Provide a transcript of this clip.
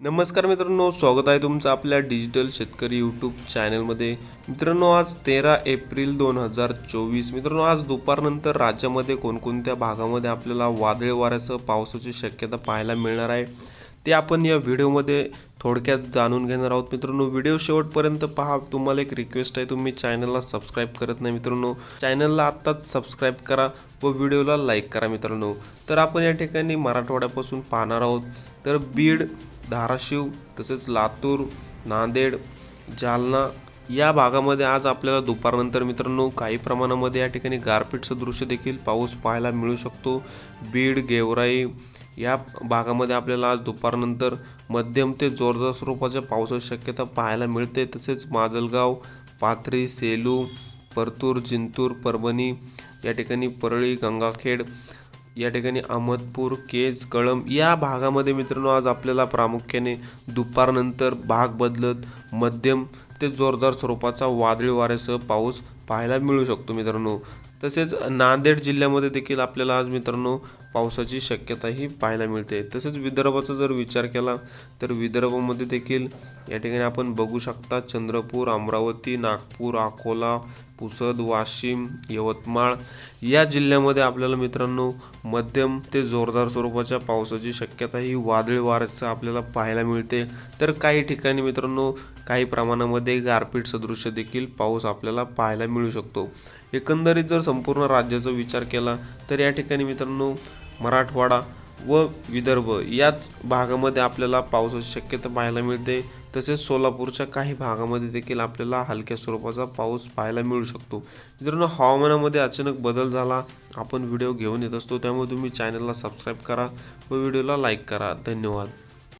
नमस्कार मित्रांनो स्वागत आहे तुमचं आपल्या डिजिटल शेतकरी यूट्यूब चॅनलमध्ये. मित्रांनो आज तेरा एप्रिल दोन हजार चोवीस. मित्रांनो आज दुपारनंतर राज्यामध्ये कोणकोणत्या भागामध्ये आपल्याला वादळी वाऱ्यासह पावसाची शक्यता पाहायला मिळणार आहे ते आपण या व्हिडिओमध्ये थोडक्यात जाणून घेणार आहोत. मित्रांनो व्हिडिओ शेवटपर्यंत पहा. तुम्हाला एक रिक्वेस्ट आहे तुम्ही चॅनलला सबस्क्राईब करत नाही मित्रांनो. चॅनलला आत्ताच सबस्क्राईब करा व व्हिडिओला लाईक करा मित्रांनो. तर आपण या ठिकाणी मराठवाड्यापासून पाहणार आहोत. तर बीड धाराशिव तसेच लातूर नांदेड जालना या भागामध्ये आज आपल्याला दुपारनंतर मित्रांनो काही प्रमाणामध्ये या ठिकाणी गारपीटचं दृश्य देखील पाऊस पाहायला मिळू शकतो. बीड गेवराई या भागामध्ये आपल्याला आज दुपारनंतर मध्यम ते जोरदार स्वरूपाच्या पावसाची शक्यता पाहायला मिळते. तसेच माजलगाव पाथरी सेलू परतूर जिंतूर परभणी या ठिकाणी परळी गंगाखेड या ठिकाणी अहमदपूर केज कळंब या भागामध्ये मित्रांनो आज आपल्याला प्रामुख्याने दुपारनंतर भाग बदलत मध्यम ते जोरदार स्वरूपाचा वादळी वाऱ्यासह पाऊस पाहायला मिळू शकतो मित्रांनो. तसेच नांदेड जिल्ह्यामध्ये देखील आपल्याला आज मित्रांनो पावसाची शक्यताही पाहायला मिळते. तसेच विदर्भाचा जर विचार केला तर विदर्भामध्ये देखील या ठिकाणी आपण बघू शकता चंद्रपूर अमरावती नागपूर अकोला पुसद वाशिम यवतमाळ या जिल्ह्यामध्ये आपल्याला मित्रांनो मध्यम ते जोरदार स्वरूपाच्या पावसाची शक्यता ही वादळी वाऱ्याचं आपल्याला पाहायला मिळते. तर काही ठिकाणी मित्रांनो काही प्रमाणामध्ये गारपीट सदृश्य देखील पाऊस आपल्याला पाहायला मिळू शकतो. एकंदरीत जर संपूर्ण राज्याचा विचार केला तर या ठिकाणी मित्रांनो मराठवाडा व विदर्भ याच भागामध्ये आपल्याला पावसाची शक्यता पाहायला मिळते. तसेच सोलापूरच्या काही भागामध्ये देखील आपल्याला हलक्या स्वरूपाचा पाऊस पाहायला मिळू शकतो. मित्रांनो हवामानामध्ये अचानक बदल झाला आपण व्हिडिओ घेऊन येत असतो. त्यामुळे तुम्ही चॅनलला सबस्क्राईब करा व व्हिडिओला लाईक करा. धन्यवाद.